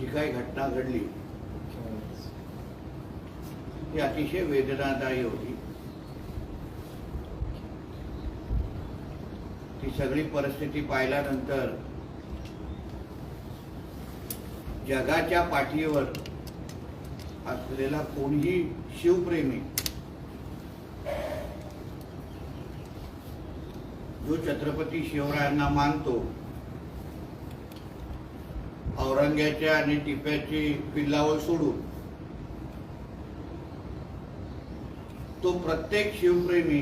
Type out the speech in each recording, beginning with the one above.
जी काही घटना घडली ती अतिशय वेदनादायी होती. ती सगळी परिस्थिती पाहिल्यानंतर जगाच्या पाठीवर असलेला कोणीही शिवप्रेमी जो छत्रपती शिवरायांना मानतो औरंग्याच्या आणि टिप्याची पिल्लावर सोडून तो प्रत्येक शिवप्रेमी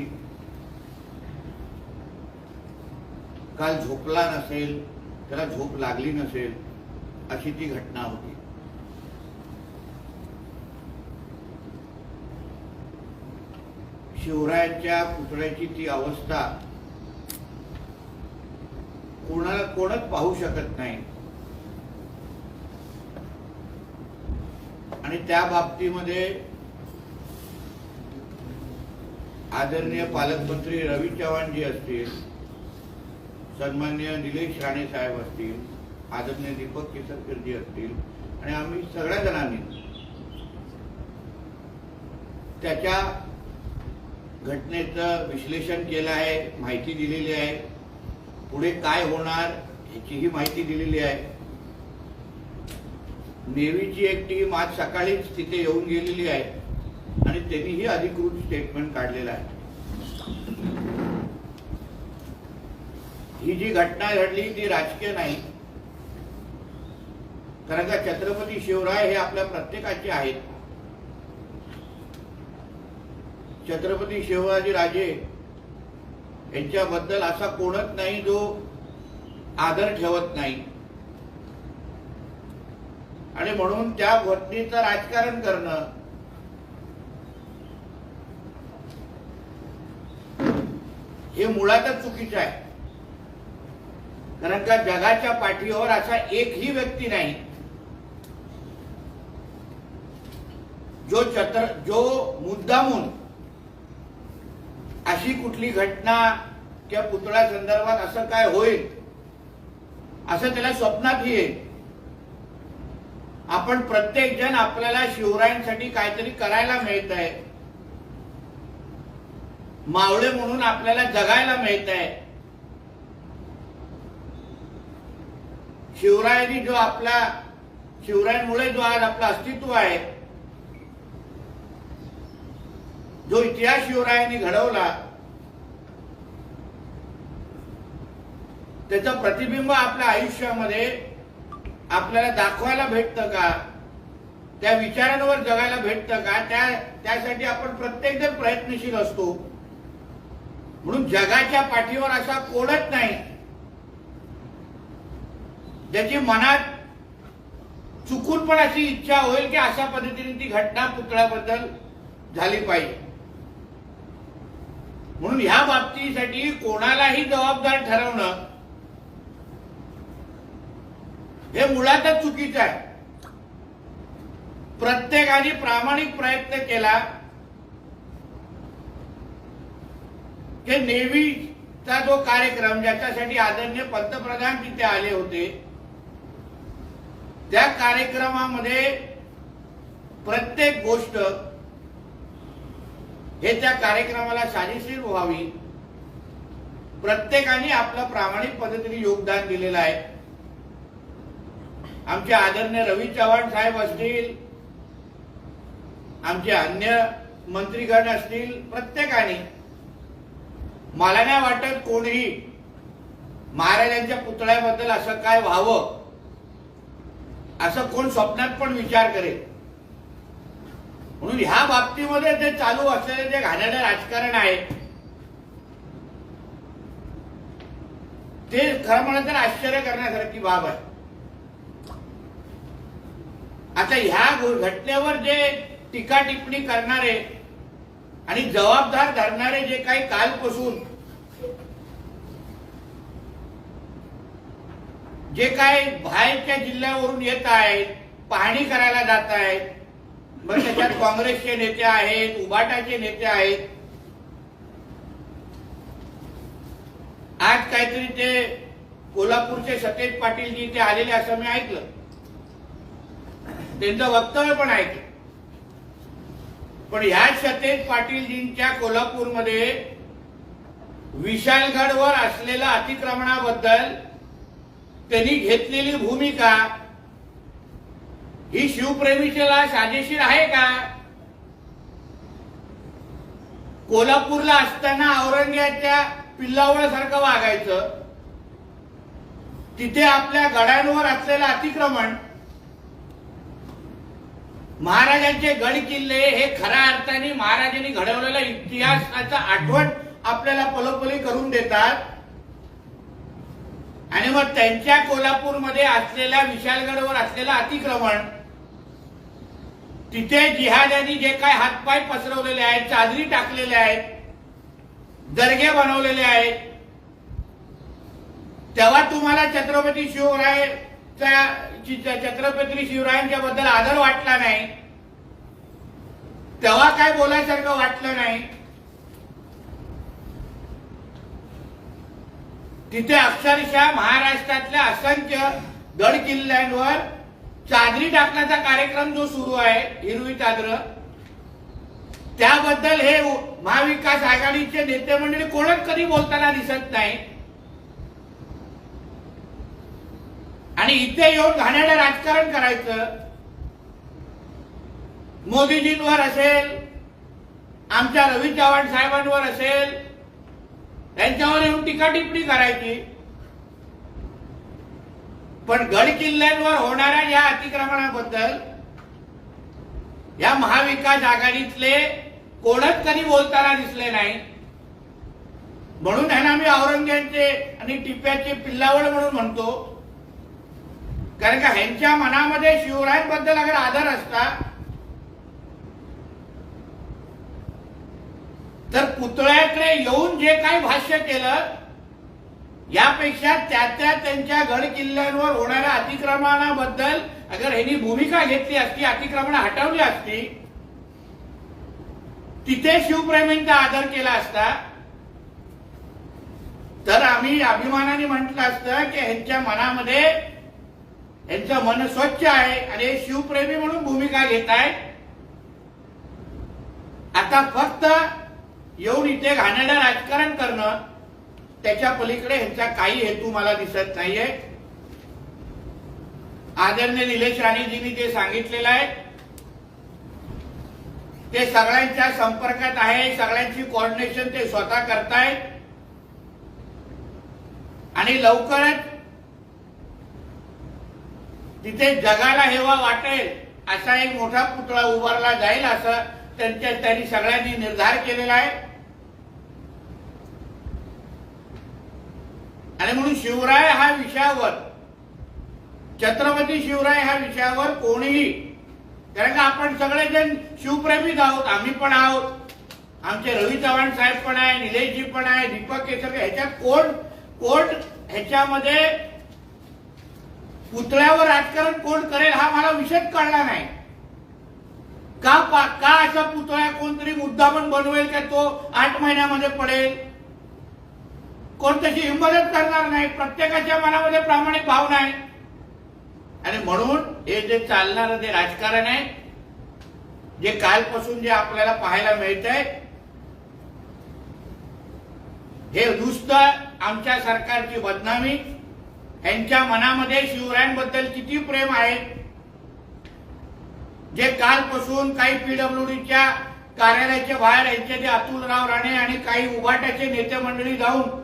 काल झोपला नसेल त्याला झोप लागली नसेल अशी ती घटना होती. शिवरायांच्या पुतळ्याची ती अवस्था कोणाला कोणच पाहू शकत नाही. आणि त्या बाबतीमध्ये आदरणीय पालकमंत्री रवी चव्हाण जी असतील सन्मान्य निलेश राणे साहेब असतील आदरणीय दीपक केसरकर जी असतील आणि आम्ही सगळ्या जणांनी त्याच्या घटनेचं विश्लेषण केलं आहे माहिती दिलेली आहे. पुढे काय होणार ह्याचीही माहिती दिलेली आहे. नेव्हीची एक टीम आज सकाळीच तिथे येऊन गेलेली आहे. आणि त्यांनीही अधिकृत स्टेटमेंट काढलेलं आहे. ही जी घटना घडली ती राजकीय नाही. कारण का छत्रपती शिवराय हे आपल्या प्रत्येकाचे आहेत. छत्रपती शिवाजी राजे यांच्याबद्दल असा कोणच नाही जो आदर ठेवत नाही. आणि म्हणून त्या घटनेचं राजकारण करणं. हे मुळातच चुकीचं आहे. कारण का जगाच्या पाठीवर असा एकही व्यक्ती नाही. जो चत्र जो मुद्दामून अशी कुठली घटना किंवा पुतळ्या संदर्भात असं काय होईल असं त्याला स्वप्नात येईल. आपण प्रत्येक जण आपल्याला शिवरायांसाठी काहीतरी करायला मिळत आहे. मावळे म्हणून आपल्याला जगायला मिळत आहे. शिवरायांनी जो आपला शिवरायांमुळे जो आज आपलं अस्तित्व आहे जो इतिहास शिवरायांनी घडवला त्याचं प्रतिबिंब आपल्या आयुष्यामध्ये आपल्याला दाखवायला भेटतं का? त्या विचारांवर जगायला भेटतं का? त्या त्यासाठी आपण प्रत्येक जण प्रयत्नशील असतो. म्हणून जगाच्या पाठीवर असा कोणच नाही. ज्याची मनात चुकून पण अशी इच्छा होईल की अशा पद्धतीने ती घटना पुतळ्याबद्दल झाली पाहिजे. म्हणून ह्या बाबतीसाठी कोणालाही जबाबदार ठरवणं हे मुळातच चुकीचं आहे. प्रत्येकाने प्रामाणिक प्रयत्न केला की नेव्हीचा जो कार्यक्रम ज्याच्यासाठी आदरणीय पंतप्रधान तिथे आले होते त्या कार्यक्रमामध्ये प्रत्येक गोष्ट हे त्या कार्यक्रमाला साजेशीर व्हावी. प्रत्येकाने आपलं प्रामाणिक पद्धतीने योगदान दिलेलं आहे. आमचे आदरणीय रवी चव्हाण साहेब असतील आमचे अन्य मंत्रीगण असतील प्रत्येकाने मला नाही वाटत कोणीही महाराजांच्या पुतळ्याबद्दल असं काय व्हावं असं कोण स्वप्नात पण विचार करेल. म्हणून ह्या बाबतीमध्ये जे चालू असलेले जे घाणेरडे राजकारण आहे ते खरं म्हणलं तर आश्चर्य करण्यासारखी बाब आहे. आता ह्या घटनेवर जे टीका टिप्पणी करणारे आणि जबाबदार धरणारे जे काही कालपासून जे काय बाहेरच्या जिल्ह्यावरून येत आहेत पाहणी करायला जात आहेत मग त्याच्यात काँग्रेसचे नेते आहेत उबाटाचे नेते आहेत. आज काहीतरी ते कोल्हापूरचे सतेज पाटीलजी ते आलेले असं मी ऐकलं. त्यांचं वक्तव्य पण ऐकलं पण ह्या सतेज पाटीलजींच्या कोल्हापूरमध्ये विशालगडवर असलेल्या अतिक्रमणाबद्दल त्यांनी घेतलेली भूमिका ही शिवप्रेमीच्याला साजेशीर आहे का? कोल्हापूरला असताना औरंग्याच्या पिल्लावळासारखं वागायचं. तिथे आपल्या गडांवर असलेलं अतिक्रमण महाराजांचे गड किल्ले हे खऱ्या अर्थाने महाराजांनी घडवलेला इतिहासाचा आठवण आपल्याला पलोपली करून देतात. आणि मग त्यांच्या कोल्हापूरमध्ये असलेल्या विशालगडवर असलेलं अतिक्रमण तिथे जिहाद्यांनी जे काय हातपाय पसरवलेले आहेत चादरी टाकलेले आहेत दर्गे बनवलेले आहेत तेव्हा तुम्हाला छत्रपती शिवराय छत्रपती शिवरायांच्या बद्दल आदर वाटला नाही तेव्हा काय बोलायसारखं वाटलं नाही तिथे अक्षरशः महाराष्ट्रातल्या असंख्य गड किल्ल्यांवर चादरी टाकण्याचा कार्यक्रम जो सुरू आहे हिरवी चादर त्याबद्दल हे महाविकास आघाडीचे नेते मंडळी कोणच कधी बोलताना दिसत नाही. आणि इथे येऊन घाणेरडं राजकारण करायचं. मोदीजींवर असेल आमच्या रवी चव्हाण साहेबांवर असेल त्यांच्यावर येऊन टीका टिप्पणी करायची. पण गड किल्ल्यांवर होणाऱ्या या अतिक्रमणाबद्दल या महाविकास आघाडीतले कोणच कधी बोलताना दिसले नाही. म्हणून ह्यांना मी औरंगजेबचे आणि टिप्याचे पिल्लावड म्हणून म्हणतो. कारण का ह्यांच्या मनामध्ये शिवरायांबद्दल अगर आदर असता तर पुतळ्याकडे येऊन जे काही भाष्य केलं यापेक्षा त्या त्या त्यांच्या गड किल्ल्यांवर होणाऱ्या अतिक्रमणाबद्दल अगर ह्यांनी भूमिका घेतली असती अतिक्रमण हटवली असती तिथे शिवप्रेमींचा आदर केला असता तर आम्ही अभिमानाने म्हटलं असतं की ह्यांच्या मनामध्ये यांचं मन स्वच्छ आहे आणि हे शिवप्रेमी म्हणून भूमिका घेत आहे आता फक्त येऊन इथे घाणेरडं राजकारण करणं त्याच्या पलीकडे ह्यांचा काही हेतू मला दिसत नाहीये. आदरणीय निलेश राणेजींनी ते सांगितलेलं आहे ते सगळ्यांच्या संपर्कात आहे सगळ्यांची कोऑर्डिनेशन ते स्वतः करतायत. आणि लवकरच तिथे जगाला हेवा वाटेल असा एक मोठा पुतळा उभारला जाईल असं त्यांच्या त्यांनी सगळ्यांनी निर्धार केलेला आहे. आणि म्हणून शिवराय हा विषयावर छत्रपती शिवराय ह्या विषयावर कोणीही कारण का आपण सगळेजण शिवप्रेमीच आहोत आम्ही पण आहोत. आमचे रवी चव्हाण साहेब पण आहे निलेशजी पण आहे दीपक केसरकर ह्याच्यात कोण कोण ह्याच्यामध्ये पुतळ्यावर राजकारण कोण करेल हा मला विषय कळला नाही. का का असा पुतळ्या कोणतरी मुद्दामन बनवेल का तो आठ महिन्यामध्ये पडेल? कोण तशी हिंमतच करणार नाही प्रत्येकाच्या मनामध्ये प्रामाणिक भावना आहे. आणि म्हणून हे जे चालणारं ते राजकारण आहे जे कालपासून जे आपल्याला पाहायला मिळत आहे हे नुसतं आमच्या सरकारची बदनामी यांच्या मनामध्ये शिवरायांबद्दल किती प्रेम आहे? जे कालपासून काही पीडब्ल्यूडीच्या कार्यालयाच्या बाहेर यांचे जे अतुलराव राणे आणि काही उभाट्याचे नेते मंडळी जाऊन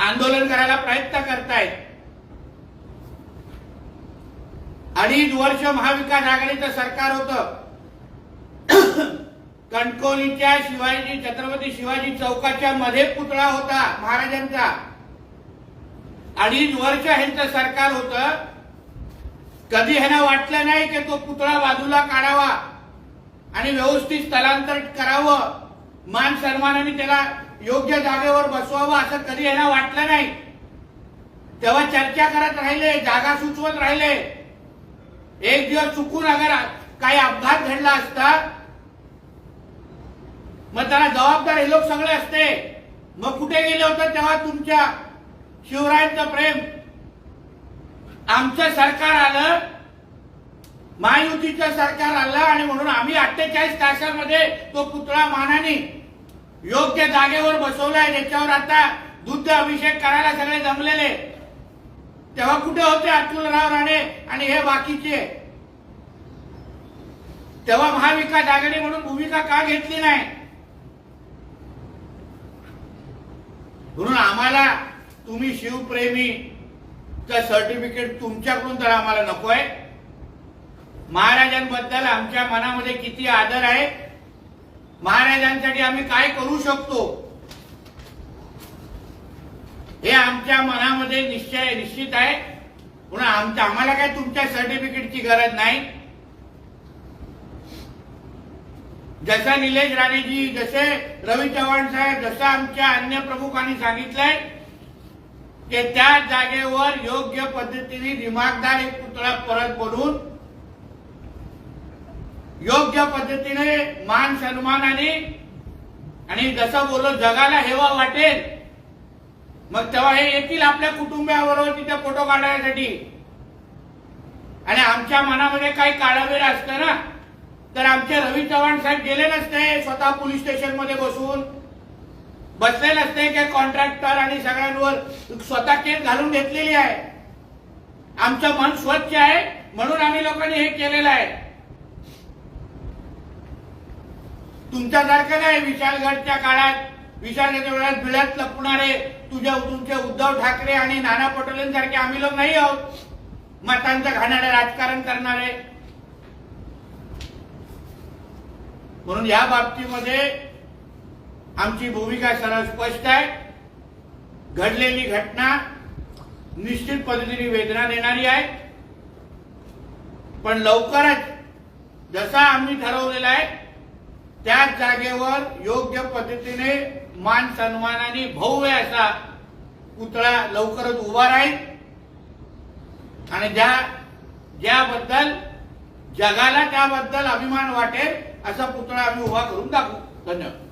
आंदोलन करायला प्रयत्न करतायत. अडीच वर्ष महाविकास आघाडीचं सरकार होतं. कणकोलीच्या शिवाजी छत्रपती शिवाजी चौकाच्या मध्ये पुतळा होता महाराजांचा. अडीच वर्ष ह्यांचं सरकार होतं कधी ह्यांना वाटलं नाही की तो पुतळा बाजूला काढावा आणि व्यवस्थित स्थलांतर करावं मान सन्मानाने त्याला योग्य जागेवर बसवावं असं कधी ह्यांना वाटलं नाही. तेव्हा चर्चा करत राहिले जागा सुचवत राहिले. एक दिवस चुकून अगर काही अपघात घडला असता मग त्याला जबाबदार हे लोक सगळे असते. मग कुठे गेले होते तेव्हा तुमच्या शिवरायांचं प्रेम. आमचं सरकार आलं महायुतीचं सरकार आलं आणि म्हणून आम्ही अठ्ठेचाळीस तासामध्ये तो पुतळा मानाने योग्य जागेवर बसवलाय. ज्याच्यावर आता दुग्ध अभिषेक करायला सगळे जमलेले. तेव्हा कुठे होते अतुलराव राणे आणि हे बाकीचे? तेव्हा महाविकास आघाडी म्हणून भूमिका का घेतली नाही? म्हणून आम्हाला तुम्ही शिवप्रेमी सर्टिफिकेट तुमच्याकडून तर आम्हाला नकोय महाराजांबद्दल आमच्या मनामध्ये किती आदर आहे. महाराजांसाठी आम्ही काय करू शकतो? हे आमच्या मनामध्ये निश्चय निश्चित आहे. म्हणून आमच्या आम्हाला काय तुमच्या सर्टिफिकेटची गरज नाही. जसं निलेश राणेजी जसे रवी चव्हाण साहेब जसं आमच्या अन्य प्रमुखांनी सांगितलंय की त्या जागेवर योग्य पद्धतीने दिमागदार एक पुतळा परत बनवून योग्य पद्धतीने मान सन्मानाने आणि जसं बोललो जगाला हेवा वाटेल. मग तेव्हा हे येतील आपल्या कुटुंबियाबरोबर तिथे फोटो काढण्यासाठी. आणि आमच्या मनामध्ये काही काळावेळ असतं ना तर आमचे रवी चव्हाण साहेब गेले नसते स्वतः पोलीस स्टेशनमध्ये बसून. बसले नसते की कॉन्ट्रॅक्टर आणि सगळ्यांवर स्वतः केस घालून घेतलेली आहे. आमचं मन स्वच्छ आहे म्हणून आम्ही लोकांनी हे केलेलं आहे. तुमच्यासारखं नाही विशालगडच्या काळात विशालगडच्या वेळात बिळात लपणारे तुझ्या तुमचे उद्धव ठाकरे आणि नाना पटोलेंसारखे आम्ही लोक नाही आहोत. मतांचं घाणारे राजकारण करणारे. म्हणून या बाबतीमध्ये आमची भूमिका सरळ स्पष्ट आहे. घडलेली घटना निश्चित पद्धतीने वेदना देणारी आहे. पण लवकरच जसा आम्ही ठरवलेला आहे त्याच जागेवर योग्य पद्धतीने मान सन्मानाने भव्य असा पुतळा लवकरच उभा राहील. आणि ज्या ज्याबद्दल जगाला त्याबद्दल अभिमान वाटेल असा पुतळा आम्ही उभा करून दाखवू. धन्यवाद.